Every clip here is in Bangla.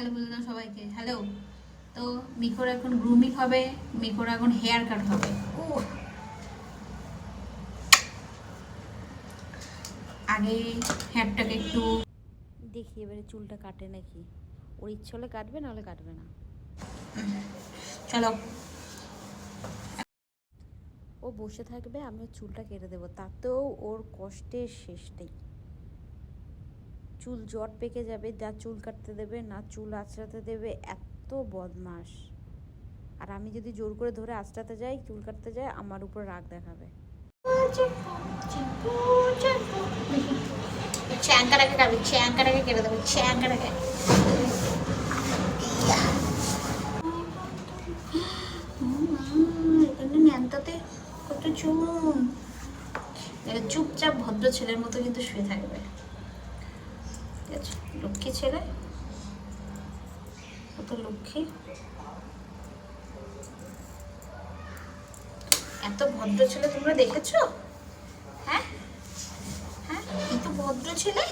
হ্যালো বলে দাও সবাইকে হ্যালো? তো মিকোর এখন গ্রুমিং হবে মিকোর এখন হেয়ার কাট হবে। ও আগে হেয়ারটাকে একটু দেখি এবারে চুলটা কাটে নাকি। ওর ইচ্ছে হলে কাটবে নাহলে কাটবে না। চলো। ও বসে থাকবে আমি চুলটা কেটে দেবো। তাতেও ওর কষ্টের শেষ নেই। চুল জট পেকে যাবে যা চুল কাটতে দেবে না চুল আঁচড়াতে দেবে এত বদমাস আর আমি যদি জোর করে ধরে আঁচড়াতে যাই চুল কাটতে যাই আমার উপর রাগ দেখাবে। কাটবে কেটে দেবে ন্যাংটাতে কত চুন চুপচাপ ভদ্র ছেলের মতো কিন্তু শুয়ে থাকবে। আছে। লক্ষ্মী ছেলে? কত লক্ষ্মী। এত ভদ্র ছেলে তোমরা দেখেছ? হ্যাঁ? হ্যাঁ? এই তো ভদ্র ছেলে?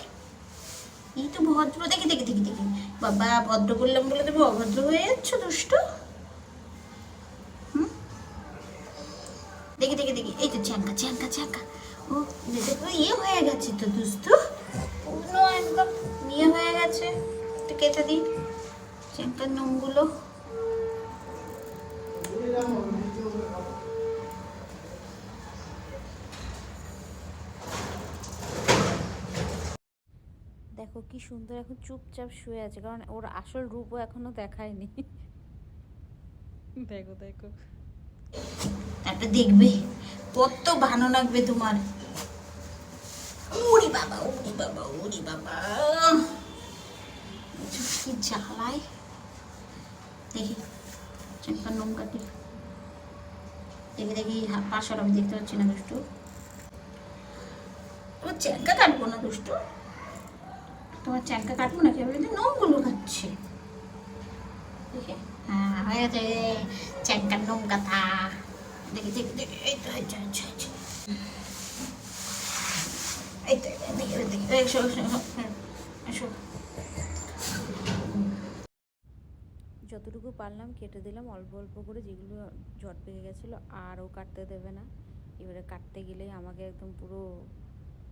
এই তো ভদ্র, দেখি দেখি দেখি দেখি। বাবা ভদ্র করলাম বলে তুমি অভদ্র হয়ে যাচ্ছ, দুষ্ট? দেখি দেখি দেখি। এই তো চ্যাঙ্কা চ্যাঙ্কা চ্যাঙ্কা ও দেখো ইয়ে হয়ে গেছে তো দুস্তু কেটে দিই। চ্যাঙ্কার নোমগুলো দেখো কি সুন্দর এখন চুপচাপ শুয়ে আছে কারণ ওর আসল রূপও এখনও দেখায়নি। দেখো দেখো। একটা দেখবে কত ভালো লাগবে তোমার। উড়ি বাবা উড়ি বাবা উড়ি বাবা। কি জ্বালায় দেখি চেম্পার নোম কাটি দেখি দেখি হা- আমি দেখতে পাচ্ছি না দুষ্টু তোমার চ্যাঙ্কা কাটবো না দুষ্টু তোমার চ্যাঙ্কা কাটবো না কেবল নোমগুলো কাটছে দেখি হ্যাঁ হয়ে গেছে চ্যাঙ্কার নোম কাটা দেখি দেখি দেখি এই তো আচ্ছা আচ্ছা আচ্ছা এই তো দেখি দেখি এসো এসো এসো, যতটুকু পারলাম কেটে দিলাম, অল্প অল্প করে যেগুলো জট পেকে গেছিল আর ও কাটতে দেবে না। এবারে কাটতে গেলেই আমাকে একদম পুরো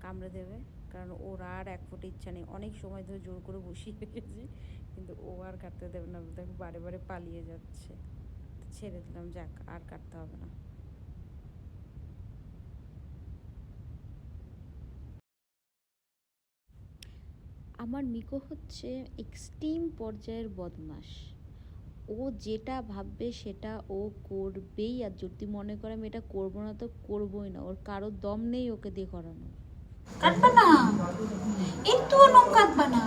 কামড়ে দেবে, কারণ ওর আর এক ফুটে ইচ্ছা নেই। অনেক সময় ধরে জোর করে বসিয়ে রেখেছি, কিন্তু ও আর কাটতে দেবে না। দেখো, বারে বারে পালিয়ে যাচ্ছে। ছেড়ে দিলাম, যাক, আর কাটতে হবে না। আমার মিকো হচ্ছে এক্সট্রিম পর্যায়ের বদমাস ও যেটা ভাববে সেটা ও করবেই। আর যদি মনে করে আমি এটা করব না, তো করবোই না। ওর কারোর দম নেই ওকে দিয়ে করানো কাটবে না। একটু নোম কাটবে না।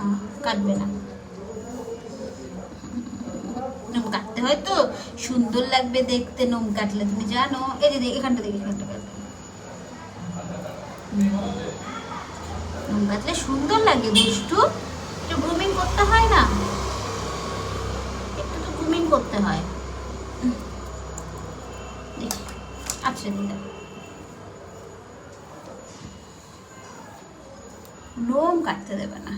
কাটবে না। নোম কাটতে হয় তো। সুন্দর লাগবে দেখতে নোম কাটলে। তুমি জানো, এই যে এখানটা দেখি, এখানটা কাটবে নোম কাটলে সুন্দর লাগে দুষ্টু একটু গ্রুমিং করতে হয় না? করতে হয়। আচ্ছা লোম কাটতে দেবে না।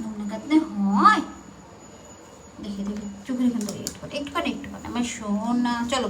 লোম না হয়। দেখি দেখি। চোখের এখান থেকে একটু করে একটু করে আমার না চলো